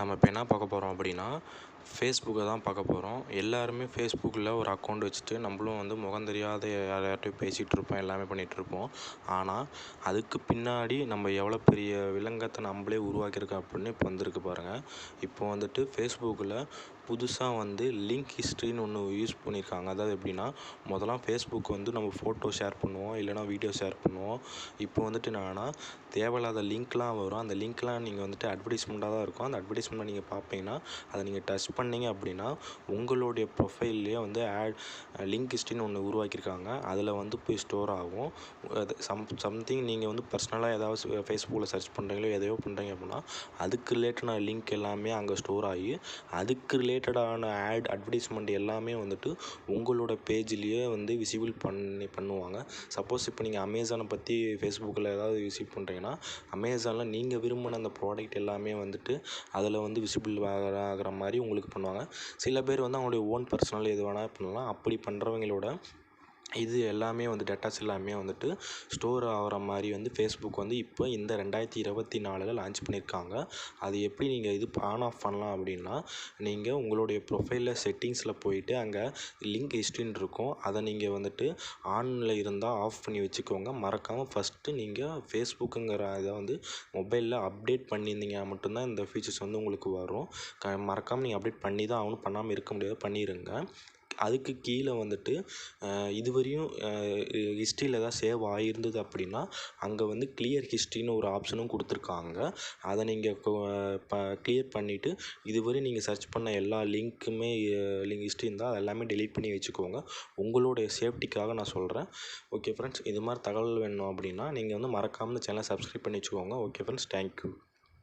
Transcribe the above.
நம்ம இப்போ என்ன பார்க்க போகிறோம் அப்படின்னா ஃபேஸ்புக்கை தான் பார்க்க போகிறோம் எல்லாருமே ஃபேஸ்புக்கில் ஒரு அக்கௌண்ட் வச்சுட்டு நம்மளும் வந்து முகம் தெரியாத யார்கிட்டையும் பேசிகிட்டு இருப்போம் எல்லாமே பண்ணிகிட்ருப்போம் ஆனால் அதுக்கு பின்னாடி நம்ம எவ்வளோ பெரிய விலங்கத்தை நம்மளே உருவாக்கியிருக்கோம் அப்படின்னு இப்போ வந்திருக்கு பாருங்கள் இப்போ வந்துட்டு ஃபேஸ்புக்கில் புதுசாக வந்து லிங்க் ஹிஸ்ட்ரின்னு ஒன்று யூஸ் பண்ணியிருக்காங்க. அதாவது எப்படின்னா முதலாம் ஃபேஸ்புக் வந்து நம்ம ஃபோட்டோ ஷேர் பண்ணுவோம் இல்லைனா வீடியோ ஷேர் பண்ணுவோம். இப்போ வந்துட்டு என்னென்னா தேவையில்லாத லிங்க்லாம் வரும். அந்த லிங்க்லாம் நீங்கள் வந்துட்டு அட்வர்டைஸ்மெண்ட்டாக தான் இருக்கும். அந்த அட்வர்டைஸ்மெண்ட்டை நீங்கள் பார்ப்பீங்கன்னா அதை நீங்கள் டச் பண்ணீங்க அப்படின்னா உங்களுடைய ப்ரொஃபைல்லையே வந்து ஆட் லிங்க் ஹிஸ்ட்ரின்னு ஒன்று உருவாக்கியிருக்காங்க. அதில் வந்து போய் ஸ்டோர் ஆகும். அது சம் சம்திங் நீங்கள் வந்து பர்சனலாக ஏதாவது ஃபேஸ்புக்கில் சர்ச் பண்ணுறீங்களோ எதையோ பண்ணுறீங்க அப்படின்னா அதுக்கு ரிலேட்டடான லிங்க் எல்லாமே அங்கே ஸ்டோர் ஆகி அதுக்கு ரிலேட்டடான ஆட் அட்வர்டைஸ்மெண்ட் எல்லாமே வந்துட்டு உங்களோட பேஜ்லேயே வந்து விசிபிள் பண்ணி பண்ணுவாங்க. சப்போஸ் இப்போ நீங்கள் அமேசானை பற்றி ஃபேஸ்புக்கில் ஏதாவது விசிட் பண்ணுறீங்கன்னா அமேசானில் நீங்கள் விரும்பின அந்த ப்ராடக்ட் எல்லாமே வந்துட்டு அதில் வந்து விசிபிள் ஆகிற ஆகிற மாதிரி உங்களுக்கு பண்ணுவாங்க. சில பேர் வந்து அவங்களுடைய ஓன் பர்சனல் எது வேணால் பண்ணலாம். அப்படி பண்ணுறவங்களோட இது எல்லாமே வந்து டேட்டாஸ் எல்லாமே வந்துட்டு ஸ்டோர் ஆகிற மாதிரி வந்து ஃபேஸ்புக் வந்து இப்போ இந்த ரெண்டாயிரத்தி இருபத்தி நாலில் லான்ச் பண்ணியிருக்காங்க. அது எப்படி நீங்கள் இது ஆன் ஆஃப் பண்ணலாம் அப்படின்னா நீங்கள் உங்களுடைய ப்ரொஃபைலில் செட்டிங்ஸில் போயிட்டு அங்கே லிங்க் ஹிஸ்ட்ரின்னு இருக்கும். அதை நீங்கள் வந்துட்டு ஆனில் இருந்தால் ஆஃப் பண்ணி வச்சுக்கோங்க. மறக்காமல் ஃபஸ்ட்டு நீங்கள் ஃபேஸ்புக்குங்கிற இதை வந்து மொபைலில் அப்டேட் பண்ணியிருந்தீங்க மட்டும்தான் இந்த ஃபீச்சர்ஸ் வந்து உங்களுக்கு வரும். க மறக்காமல் நீங்கள் அப்டேட் பண்ணி தான் ஆகணும். பண்ணாமல் இருக்க முடியாது. பண்ணிடுங்க அதுக்கு கீழே வந்துட்டு இதுவரையும் ஹிஸ்ட்ரியில் ஏதாவது சேவ் ஆகியிருந்தது அப்படின்னா அங்கே வந்து கிளியர் ஹிஸ்ட்ரின்னு ஒரு ஆப்ஷனும் கொடுத்துருக்காங்க. அதை நீங்கள் ப கிளியர் பண்ணிவிட்டு இதுவரை நீங்கள் சர்ச் பண்ண எல்லா லிங்க்குமே லிங்க் ஹிஸ்ட்ரி இருந்தால் அது எல்லாமே டெலீட் பண்ணி வச்சுக்கோங்க. உங்களுடைய சேஃப்டிக்காக நான் சொல்கிறேன் ஓகே ஃப்ரெண்ட்ஸ் இது மாதிரி தகவல் வேணும் அப்படின்னா நீங்கள் வந்து மறக்காமல் இந்த சேனலை சப்ஸ்கிரைப் பண்ணி வச்சுக்கோங்க. Okay friends thank you